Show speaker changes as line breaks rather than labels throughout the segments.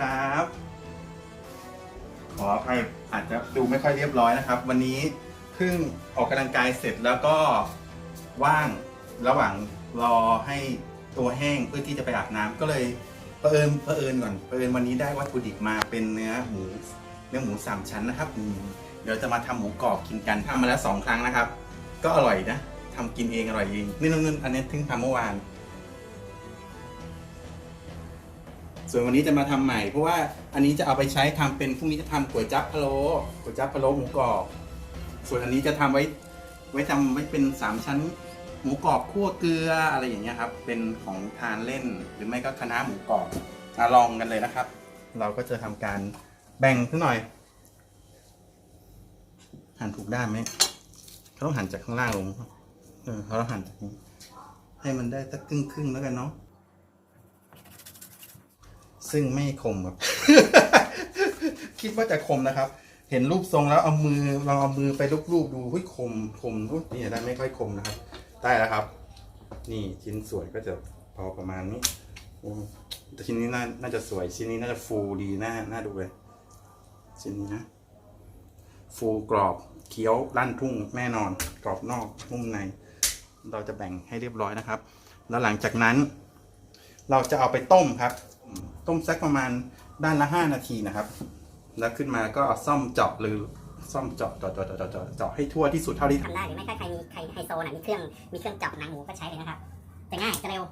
ครับ ขออภัยอาจจะดูไม่ค่อยเรียบร้อยนะครับ วันนี้เพิ่งออกกำลังกายเสร็จแล้วก็ว่างระหว่างรอให้ตัวแห้งเพื่อที่จะไปอาบน้ำก็เลยเผอิญเผอิญก่อนเผอิญวันนี้ได้วัตถุดิบมาเป็นเนื้อหมูเนื้อหมูสามชั้นนะครับเดี๋ยวจะมาทำหมูกรอบกินกันทำมาแล้วสองครั้งนะครับ ก็อร่อยนะทำกินเองอร่อยเองนี่นู่นอันนี้เพิ่งทำเมื่อวาน ส่วนวันนี้จะมาทำใหม่ เพราะว่าอันนี้จะเอาไปใช้ทำเป็นพรุ่งนี้จะทำก๋วยจั๊บพะโล้ก๋วยจั๊บพะโล้หมูกรอบ ส่วนอันนี้จะทำไว้ ไว้ทำไว้เป็นสามชั้นหมูกรอบคั่วเกลืออะไรอย่างเงี้ยครับ เป็นของทานเล่นหรือไม่ก็คณะหมูกรอบมาลองกันเลยนะครับ เราก็จะทำการแบ่งขึ้นหน่อยหั่นถูกด้านไหมเขาต้องหั่นจากข้างล่างลงเออเขาต้องหั่นจากนี้ให้มันได้สักครึ่งครึ่งๆแล้วกันเนาะ ซึ่งไม่คมครับ คิดว่าจะคมนะครับ เห็นรูปทรงแล้วเอามือลองเอามือไปรูปๆดูเฮ้ยคมคมอุ๊ยนี่ได้ไม่ค่อยคมนะครับ ได้แล้วครับ นี่ชิ้นสวยก็จะพอประมาณนี้แต่ชิ้นนี้น่าน่าจะสวย ชิ้นนี้น่าจะฟูดีน่าน่าดูเลย ชิ้นนี้นะ ฟูกรอบเคี้ยวลั่นทุ่งแน่นอน กรอบนอกนุ่มใน เราจะแบ่งให้เรียบร้อยนะครับ แล้วหลังจากนั้น เราจะเอาไปต้มครับ ต้มสักประมาณด้านละ 5 นาทีนะครับ แล้วขึ้นมาก็เอาซ่อมเจาะหรือซ่อมเจาะเจาะเจาะเจาะเจาะเจาะให้ทั่วที่สุดเท่าที่
ทำได้หรือไม่ถ้าใครมีใครไฮโซน่ะมีเครื่องมีเครื่องเจาะหนังหมูก็ใช้เลยนะครับจะง่ายจะเร็ว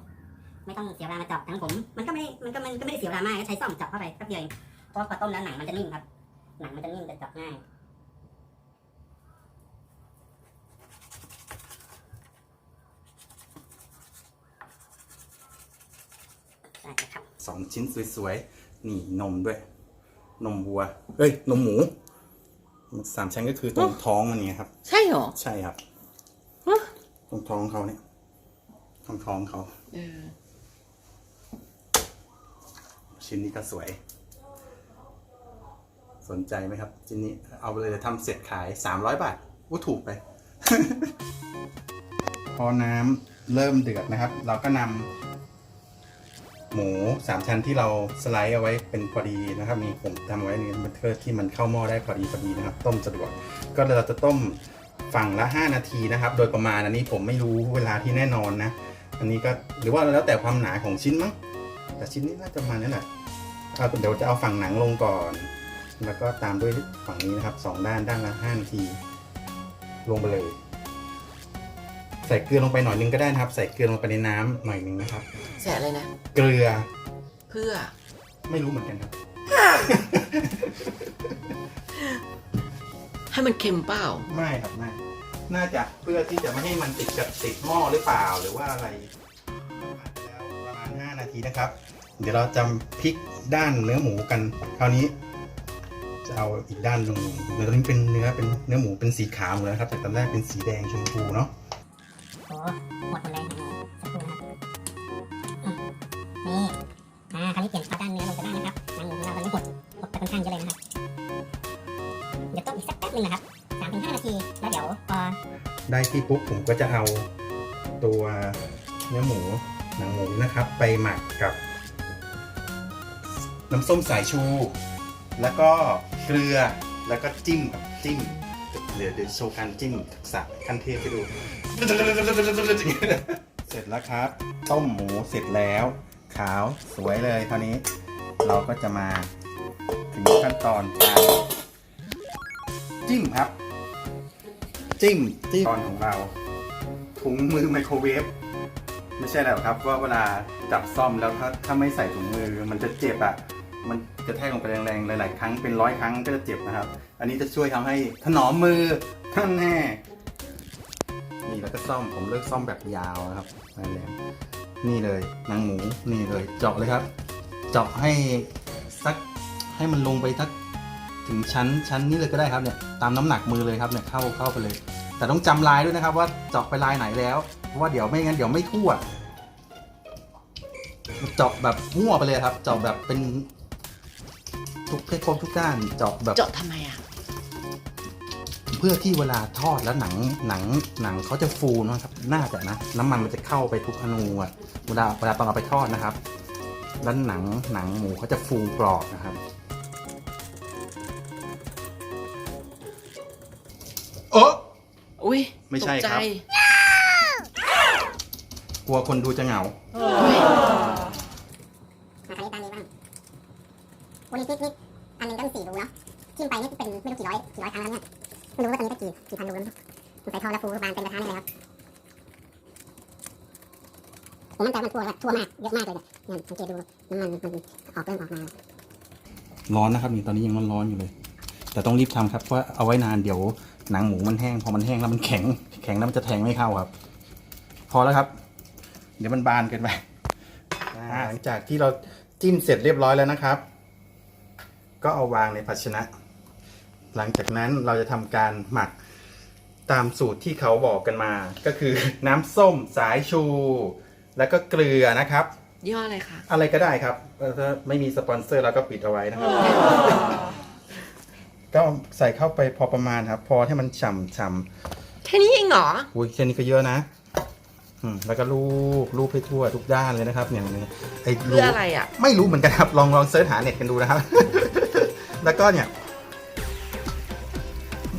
ไม่ต้องเสียเวลามาเจาะทั้งผม มันก็ไม่มันก็มันก็ไม่ได้เสียเวลามากก็ใช้ซ่อมเจาะเข้าไปแป๊บเดียวเองเพราะพอต้มแล้วหนังมันจะนิ่มครับหนังมันจะนิ่มจะเจาะง่ายได้ครับ
สองชิ้นสวยๆ นี่นมด้วย นมวัว เอ้ย นมหมู สามชั้นก็คือตรงท้องมันเนี่ยครับ
ใช่เหรอ
ใช่ครับ
ฮะ
ตรงท้องเขาเนี่ยตรงท้องเขา
เออ
ชิ้นนี้ก็สวย สนใจไหมครับ ชิ้นนี้ เอาไปเลยทำเสร็จขาย300บาทว่าถูกไป พอน้ำเริ่มเดือดนะครับ เราก็นำ หมูสามชั้นที่เราสไลด์เอาไว้เป็นพอดีนะครับ มีผมทำไว้นี่มันเพื่อที่มันเข้าหม้อได้พอดีพอดีนะครับ ต้มสะดวก ก็เราจะต้มฝั่งละ 5 นาทีนะครับ โดยประมาณอันนี้ผมไม่รู้เวลาที่แน่นอนนะ อันนี้ก็หรือว่าแล้วแต่ความหนาของชิ้นมั้งแต่ชิ้นนี้น่าจะประมาณนั้นแหละเอาเดี๋ยวจะเอาฝั่งหนังลงก่อน แล้วก็ตามด้วยฝั่งนี้นะครับสองด้านด้านละห้านาที ลงไปเลย ใส่เกลือลงไปหน่อยนึงก็ได้นะครับ ใส่เกลือลงไปในน้ำหน่อยนึงนะครับ
แสะอะไรนะ
เกลือ
เพื่อ
ไม่รู้เหมือนกันครับให้
ให้มันเค็มเปล่า
ไม่ครับไม่น่าจะเพื่อที่จะไม่ให้มันติดกับติดหม้อหรือเปล่าหรือว่าอะไรผัดแล้วประมาณ 5 นาทีนะครับ เดี๋ยวเราจะพลิกด้านเนื้อหมูกันคราวนี้ จะเอาอีกด้านหนึ่งเดี๋ยวตอนนี้เป็นเนื้อเป็นเนื้อหมูเป็นสีขาวหมดแล้วนะครับจากตอนแรกเป็นสีแดงชมพูเนาะ
นึงนะครับสามถึงห้านาทีแล้วเดี๋ยวพอ
ได้ที่ปุ๊บผมก็จะเอาตัวเนื้อหมูหนังหมูนะครับ ไปหมักกับ น้ำส้มสายชู แล้วก็เกลือแล้วก็จิ้มกับจิ้มเดี๋ยวเดี๋ยวโชว์การจิ้มทักษะขั้นเทพให้ดู เสร็จแล้วครับ ต้มหมูเสร็จแล้ว ขาวสวยเลยคราวนี้ เราก็จะมาถึงขั้นตอนการ จิ้มครับ จิ้มจิ้มตอนของเราถุงมือไมโครเวฟไม่ใช่แล้วครับ ว่าเวลาจับซ่อมแล้วถ้าถ้าไม่ใส่ถุงมือมันจะเจ็บอะ มันกระแทกลงไปแรงๆ หลาย ๆ ครั้งเป็นร้อยครั้งก็จะเจ็บนะครับ อันนี้จะช่วยทำให้ถนอมมือท่านแน่นี่แล้วก็ซ่อมผมเลือกซ่อมแบบยาวนะครับแหลมๆนี่เลยนางหมูนี่เลย เจาะเลยครับ เจาะให้สักให้มันลงไปสัก ถึงชั้นชั้นนี้เลยก็ได้ครับเนี่ยตามน้ำหนักมือเลยครับเนี่ยเข้าเข้าไปเลย แต่ต้องจำลายด้วยนะครับว่าเจาะไปลายไหนแล้ว เพราะว่าเดี๋ยวไม่งั้นเดี๋ยวไม่ทั่วเจาะแบบมั่วไปเลยครับ เจาะแบบเป็นทุกให้ครบทุกด้านเจาะแบบ
เจาะทำไมอะ
เพื่อที่เวลาทอดแล้วหนังหนังหนังเขาจะฟูนะครับ น่าจะนะ น้ำมันมันจะเข้าไปทุกอนูอะเวลาเวลาตอนเอาไปทอดนะครับ แล้วหนังหนังหมูเขาจะฟูกรอบนะครับ ไม่ใช่
ตกใจ
ครับ กลัวคนดูจะเหงา
อุ๊ย
มาคราวนี้ตามนี้บ้างวันนี้นิดนิดอันหนึงตั้งสี่รูเนาะทิ่มไปนี่เป็นไม่รู้กี่ร้อยกี่ร้อยครั้งแล้วเนี่ยไม่รู้ว่าตอนนี้ได้กี่กี่พันรูแล้วมั้งสงสัยทอดแล้วฟูบานเป็นกระทะนี่เลยครับผมมั่นใจมันทั่วแล้วทั่วมากเยอะมากเลยเนี่ยเนี่ยสังเกตดูน้ำมันมันออกเริ่มออกมา
ร้อนนะครับนี่ตอนนี้ยังร้อนๆอยู่เลย แต่ต้องรีบทำครับเพราะเอาไว้นานเดี๋ยว หนังหมูมันแห้ง พอมันแห้งแล้วมันแข็ง แข็งแล้วมันจะแทงไม่เข้าครับ พอแล้วครับ เดี๋ยวมันบานเกินไปอ่าหลังจากที่เราจิ้มเสร็จเรียบร้อยแล้วนะครับ ก็เอาวางในภาชนะ หลังจากนั้นเราจะทำการหมักตามสูตรที่เขาบอกกันมา ก็คือน้ำส้มสายชู แล้วก็เกลือนะครับ
ยี่ห้ออะไรคะ
อะไรก็ได้ครับเอ่อถ้าไม่มีสปอนเซอร์เราก็ปิดเอาไว้นะครับ ก็ใส่เข้าไปพอประมาณครับ พอให้มันฉ่ำฉ่
แค่นี้เองเหรอำ
อุ้ยแค่นี้ก็เยอะนะอืมแล้วก็ลูบลูบให้ทั่วทุกด้านเลยนะครับเนี่ยเนี่ยไอ้
เพื่ออะไรอะ
ไม่รู้เหมือนกันครับ ลองลองเสิร์ชหาเน็ตกันดูนะครับ แล้วก็เนี่ย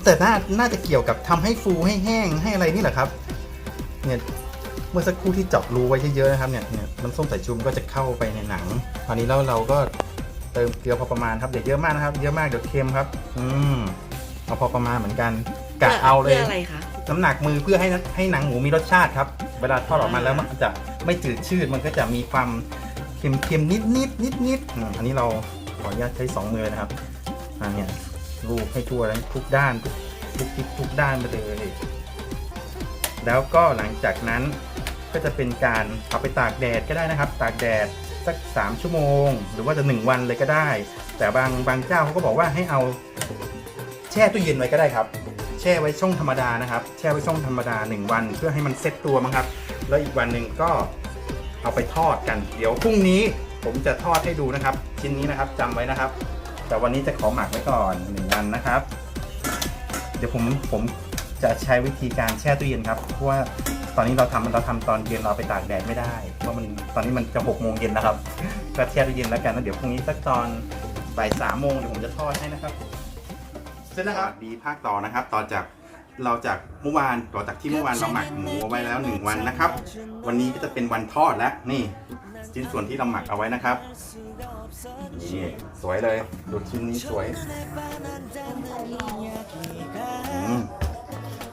แต่น่าน่าจะเกี่ยวกับทำให้ฟูให้แห้งให้อะไรนี่แหละครับ เนี่ยเมื่อสักครู่ที่เจาะรูไว้เยอะๆนะครับเนี่ยเนี่ยน้ำส้มสายชูมันก็จะเข้าไปในหนังคราวนี้แล้วเราก็ เติมเกลือพอประมาณครับเดี๋ยวเยอะมากนะครับ เยอะมากเดี๋ยวเค็มครับ อืมเอาพอประมาณเหมือนกันกะเอาเลย
เพื่ออะไรคะ
น้ำหนักมือเพื่อให้นะให้หนังหมูมีรสชาติครับ เวลาทอดออกมาแล้วมันจะไม่จืดชืดมันก็จะมีความเค็มๆนิดนิดนิดนิดๆอืมอันนี้เราขออนุญาตใช้สองมือนะครับอันเนี้ยรูปให้ทั่วแล้วทุกด้านทุกทุกทิศทุกด้านไปเลยแล้วก็หลังจากนั้นก็จะเป็นการเอาไปตากแดดก็ได้นะครับ ตากแดด สัก 3 ชั่วโมง หรือว่าจะ 1 วันเลยก็ได้ แต่บางบางเจ้าเขาก็บอกว่าให้เอาแช่ตู้เย็นไว้ก็ได้ครับ แช่ไว้ช่องธรรมดานะครับ แช่ไว้ช่องธรรมดา 1 วัน เพื่อให้มันเซ็ตตัวมั้งครับ แล้วอีกวันหนึ่งก็เอาไปทอดกัน เดี๋ยวพรุ่งนี้ผมจะทอดให้ดูนะครับ ชิ้นนี้นะครับจำไว้นะครับ แต่วันนี้จะขอหมักไว้ก่อนหนึ่งวันนะครับ เดี๋ยวผมผมจะใช้วิธีการแช่ตู้เย็นครับเพราะว่า ตอนนี้เราทำเราทำตอนเย็นเราไปตากแดดไม่ได้ เพราะมันตอนนี้มันจะหกโมงเย็นนะครับ ก็แช่ตู้เย็นแล้วกันแล้วเดี๋ยวพรุ่งนี้สักตอนบ่ายสามโมงเดี๋ยวผมจะทอดให้นะครับ เสร็จแล้วครับดีภาคต่อนะครับ ต่อจากเราจากเมื่อวานต่อจากที่เมื่อวานเราหมักหมูเอาไว้แล้วหนึ่งวันนะครับ วันนี้ก็จะเป็นวันทอดแล้วนี่ชิ้นส่วนที่เราหมักเอาไว้นะครับนี่สวยเลยดูชิ้นนี้สวยอืม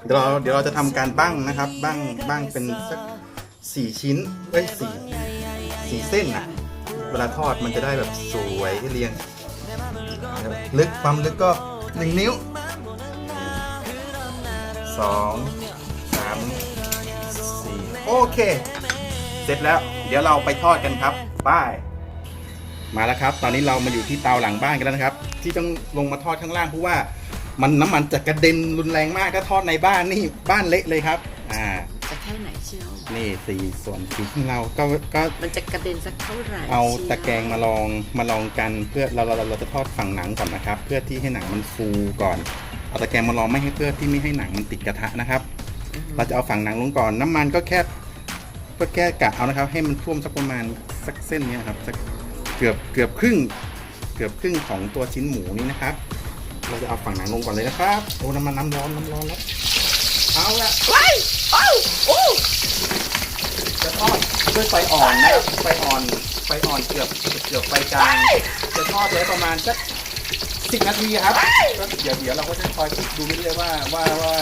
เดี๋ยวเราเดี๋ยวเราจะทำการบ้างนะครับบ้างบ้างเป็นสักสี่ชิ้นเอ้ยสี่สี่เส้นอะเวลาทอดมันจะได้แบบสวยเรียง ลึกความลึกก็หนึ่งนิ้วสองสามสี่โอเค เสร็จแล้ว เดี๋ยวเราไปทอดกันครับป้ายมาแล้วครับ ตอนนี้เรามาอยู่ที่เตาหลังบ้านกันแล้วนะครับ ที่ต้องลงมาทอดข้างล่างเพราะว่า มันน้ำมันจะกระเด็นรุนแรงมากถ้าทอดในบ้านนี่บ้านเละเลยครับ อ่า
จะแค่ไหนเชียว
นี่สี่ส่วนสีของเราก็ก็
มันจะกระเด็นสักเท่าไหร่
เอา
ชียว
ตะแกรงมาลองมาลองกันเพื่อเราเราเราเราจะทอดฝั่งหนังก่อนนะครับ เพื่อที่ให้หนังมันฟูก่อน เอาตะแกรงมาลองไม่ให้เพื่อที่ไม่ให้หนังมันติดกระทะนะครับเราจะเอาฝั่งหนังลงก่อนน้ำมันก็แค่ก็แค่กะเอานะครับ ให้มันท่วมสักประมาณสักเส้นเนี้ยครับสักเกือบเกือบครึ่ง เกือบครึ่งของตัวชิ้นหมูนี้นะครับ เราจะเอาฝั่งหนังลงก่อนเลยนะครับโอ้น้ำมันน้ำร้อนน้ำร้อนแล้วเอาละ
ว้ายโอ้โอ้
จะทอดด้วยไฟอ่อนนะครับไฟอ่อนไฟอ่อนเกือบเกือบไฟกลางจะทอดไว้ประมาณสักสิบนาทีครับแล้วเดี๋ยวเดี๋ยวเราก็จะคอยดูเรื่อยๆว่าว่าว่า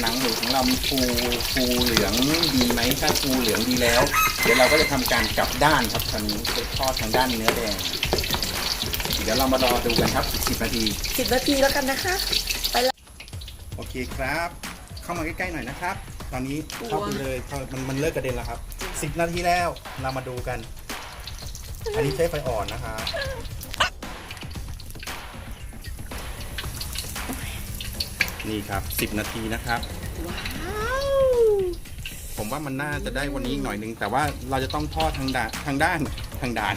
หนังหมูของเรามันฟูฟูเหลืองดีไหมถ้าฟูเหลืองดีแล้ว เดี๋ยวเราก็จะทำการกลับด้านครับตอนนี้ไปทอดทางด้านเนื้อแดง เดี๋ยวเรามารอดูกันครับสิบนาที
สิบนาทีแล้วกันนะคะ
โอเคครับ เข้ามาใกล้ๆหน่อยนะครับ ตอนนี้เข้าไปเลยเข้ามันมันเลิกกระเด็นแล้วครับสิบนาทีแล้วเรามาดูกัน อันนี้ใช้ไฟอ่อนนะครับนี่ครับสิบนาทีนะครับ
ว้าว
ผมว่ามันน่าจะได้วันนี้อีกหน่อยนึง แต่ว่าเราจะต้องทอดทางด้านทางด้านทางด้าน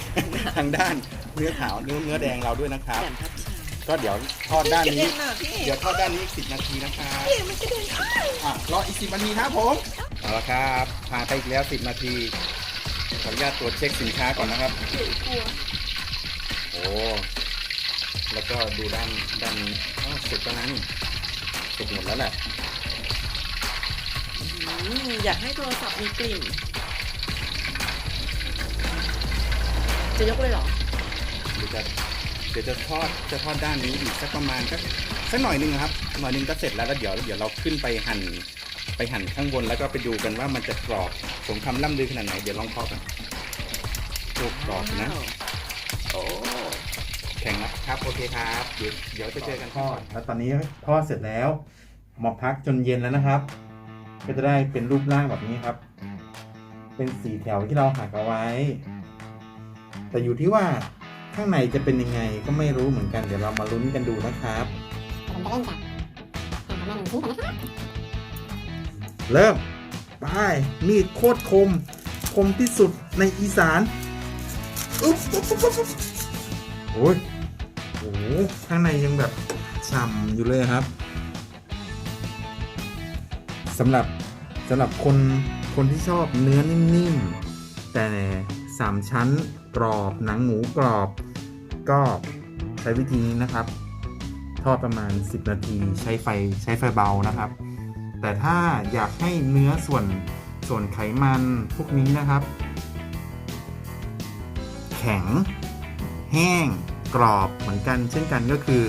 ทางด้าน เนื้อขาวเนื้อเนื้อแดงเราด้วยนะครับ
แหลมทับชา
ก็เดี๋ยวทอดด้าน
กระ
นี้
เด็นอะพี่
เดี๋ยวทอดด้านนี้อีกสิบนาทีนะครับ
พี่มันกระเด็นอ้าย
อะรออีกสิบนาทีครับผมเอาละครับผ่านไปอีกแล้วสิบนาทีขออนุญาตตรวจเช็คสินค้าก่อนนะครับ
กลัว
โอ้แล้วก็ดูด้านด้านนี้อ้าวสุกแล้วนะนี่สุกหมดแล้วแหละ
อืมอยากให้โทรศัพท์มีกลิ่นจะยกเลยเหรอ
เดี๋ยวจะเดี๋ยวจะทอดจะทอดด้านนี้อีกสักประมาณสักสักหน่อยหนึงครับหน่อยหนึงก็เสร็จแล้วแล้วเดี๋ยวเดี๋ยวเราขึ้นไปหั่นไปหั่นข้างบนแล้วก็ไปดูกันว่ามันจะกรอบสมคำล่ำลือขนาดไหนเดี๋ยวลองทอดกันโอ้กรอบนะ
โอ้
แข็งแล้วครับโอเคครับเดี๋ยวเดี๋ยวจะเจอกันทอดแล้วตอนนี้ทอดเสร็จแล้วหมอพักจนเย็นแล้วนะครับ ก็จะได้เป็นรูปร่างแบบนี้ครับ เป็นสีแถวที่เราหักเอาไว้ แต่อยู่ที่ว่า ข้างในจะเป็นยังไงก็ไม่รู้เหมือนกันเดี๋ยวเรามาลุ้นกันดูนะครับ
ผมจะเริ่มจากหั่นประมาณหนึ่งชิ้นก่อนนะครับ
เริ่มไปมีดโคตรคม คมที่สุดในอีสานอุ๊บอุ๊บอุ๊บอุ๊บอุ๊บโอ้ยโอ้โหข้างในยังแบบฉ่ำอยู่เลยครับสำหรับสำหรับคนคนที่ชอบเนื้อนิ่มๆ แต่สามชั้น กรอบหนังหมูกรอบ ก็ใช้วิธีนี้นะครับ ทอดประมาณ 10 นาทีใช้ไฟใช้ไฟเบานะครับ แต่ถ้าอยากให้เนื้อส่วนส่วนไขมันพวกนี้นะครับ แข็ง แห้ง กรอบเหมือนกัน เช่นกันก็คือ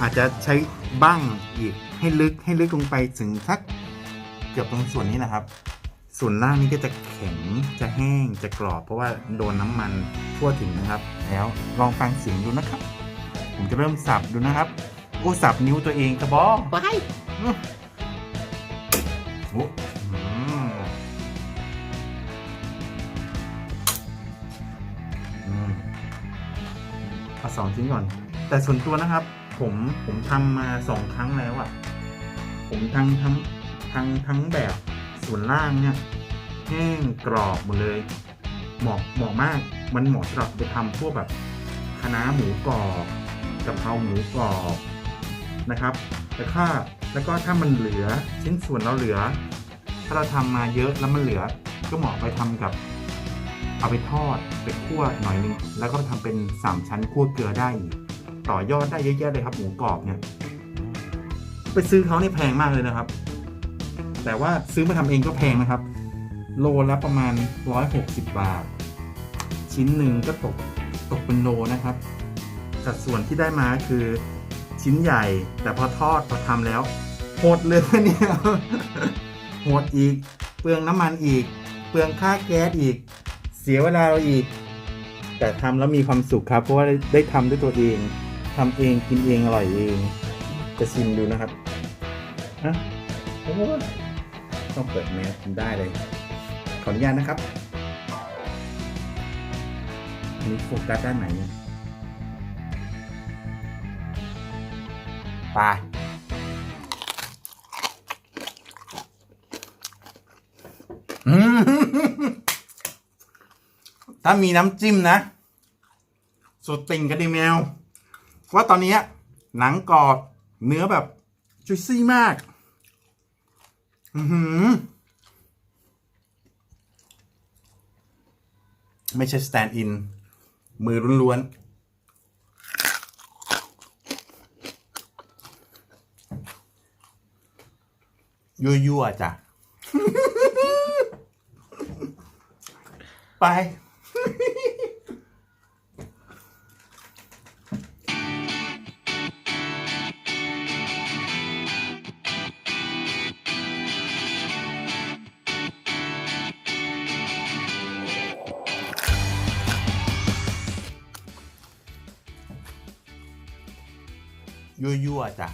อาจจะใช้บ้างอีกให้ลึกให้ลึกลงไปถึงสักเกือบตรงส่วนนี้นะครับ ส่วนล่างนี้ก็จะแข็งจะแห้งจะกรอบ เพราะว่าโดนน้ำมันทั่วถึงนะครับ แล้วลองฟังเสียงดูนะครับ ผมจะเริ่มสับดูนะครับโอ้สับนิ้วตัวเองกระบอก
ว้าย
โอ้อืมอืมเอาสองชิ้นก่อน แต่ส่วนตัวนะครับ ผมผมทำมาสองครั้งแล้วอะ่ะ ผมทั้งทั้งทั้งทั้งแบบ ส่วนล่างเนี่ยแห้งกรอบหมดเลย เหมาะเหมาะมากมันเหมาะสำหรับไปทำพวกแบบคะน้าหมูกรอบกะเพราหมูกรอบนะครับแล้วก็แล้วก็ถ้ามันเหลือชิ้นส่วนเราเหลือ ถ้าเราทำมาเยอะแล้วมันเหลือก็เหมาะไปทำกับ เอาไปทอดไปคั่วหน่อยนึงแล้วก็ทำเป็นสามชั้นคั่วเกลือได้อีกต่อยอดได้เยอะแยะเลยครับหมูกรอบเนี่ยไปซื้อเขานี่แพงมากเลยนะครับ แต่ว่าซื้อมาทำเองก็แพงนะครับ โลละประมาณ 160 บาท ชิ้นหนึ่งก็ตกตกเป็นโลนะครับ สัดส่วนที่ได้มาคือชิ้นใหญ่ แต่พอทอดพอทำแล้วโหดเลยเนี่ยโหดอีก เปลืองน้ำมันอีก เปลืองค่าแก๊สอีก เสียเวลาเราอีก แต่ทำแล้วมีความสุขครับ เพราะว่าได้ไดทำด้วยตัวเองทำเองกินเองอร่อยเอง จะชิมดูนะครับ ฮะโอ้ ต้องเปิดแมสกินได้เลย ขออนุญาตนะครับอันนี้โฟกัสด้านไหนเนี่ยไปถ้ามีน้ำจิ้มนะ สุดติ่งกันดีแมวว่าตอนนี้หนังกรอบเนื้อแบบจุยซี่มาก ไม่ใช่สแตนด์อิน มือล้วนๆ ยั่วๆจ้ะ ไป ยั่วๆจ้ะ